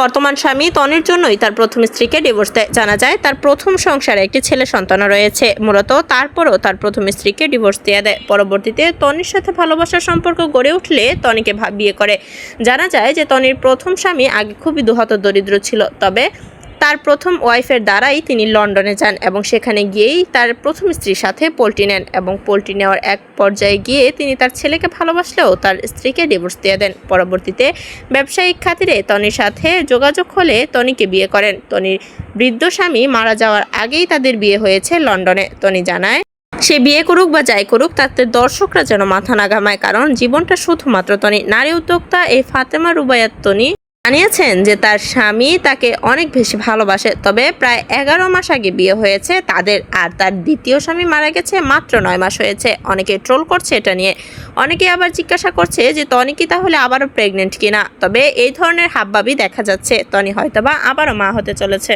বর্তমান স্বামী তনির জন্যই তার প্রথম স্ত্রীকে ডিভোর্স দেয়। জানা যায়, তার প্রথম সংসারে একটি ছেলে সন্তানও রয়েছে। মূলত তারপরও তার প্রথম স্ত্রীকে ডিভোর্স দেওয়া দেয়। পরবর্তীতে তনির সাথে ভালোবাসার সম্পর্ক গড়ে উঠলে তনিকে বিয়ে করে। জানা যায় যে তনির প্রথম স্বামী আগে খুবই দুহত দরিদ্র ছিল। তবে তার প্রথম ওয়াইফের দ্বারাই তিনি লন্ডনে যান এবং সেখানে গিয়েই তার প্রথম স্ত্রীর সাথে পোল্ট্রি নেন এবং পোল্ট্রি নেওয়ার এক পর্যায়ে গিয়ে তিনি তার ছেলেকে ভালোবাসলেও তার স্ত্রীকে ডিভোর্স দিয়ে দেন। পরবর্তীতে ব্যবসায়িক খাতিরে তনির সাথে যোগাযোগ হলে তনিকে বিয়ে করেন। তনির বৃদ্ধ স্বামী মারা যাওয়ার আগেই তাদের বিয়ে হয়েছে লন্ডনে। তনি জানায়, সে বিয়ে করুক বা যাই করুক, তাতে দর্শকরা যেন মাথা না ঘামায়, কারণ জীবনটা শুধুমাত্র তনি নারী উদ্যোক্তা এই ফাতেমা রুবায়াত তনি জানিয়েছেন যে তার স্বামী তাকে অনেক বেশি ভালোবাসে, তবে প্রায় এগারো মাস আগে বিয়ে হয়েছে তাদের, আর তার দ্বিতীয় স্বামী মারা গেছে মাত্র নয় মাস হয়েছে। অনেকে ট্রোল করছে এটা নিয়ে, অনেকে আবার জিজ্ঞাসা করছে যে তনি কি তাহলে আবারও প্রেগনেন্ট কিনা? তবে এই ধরনের হাবভাবি দেখা যাচ্ছে, তনি হয়তোবা আবারও মা হতে চলেছে।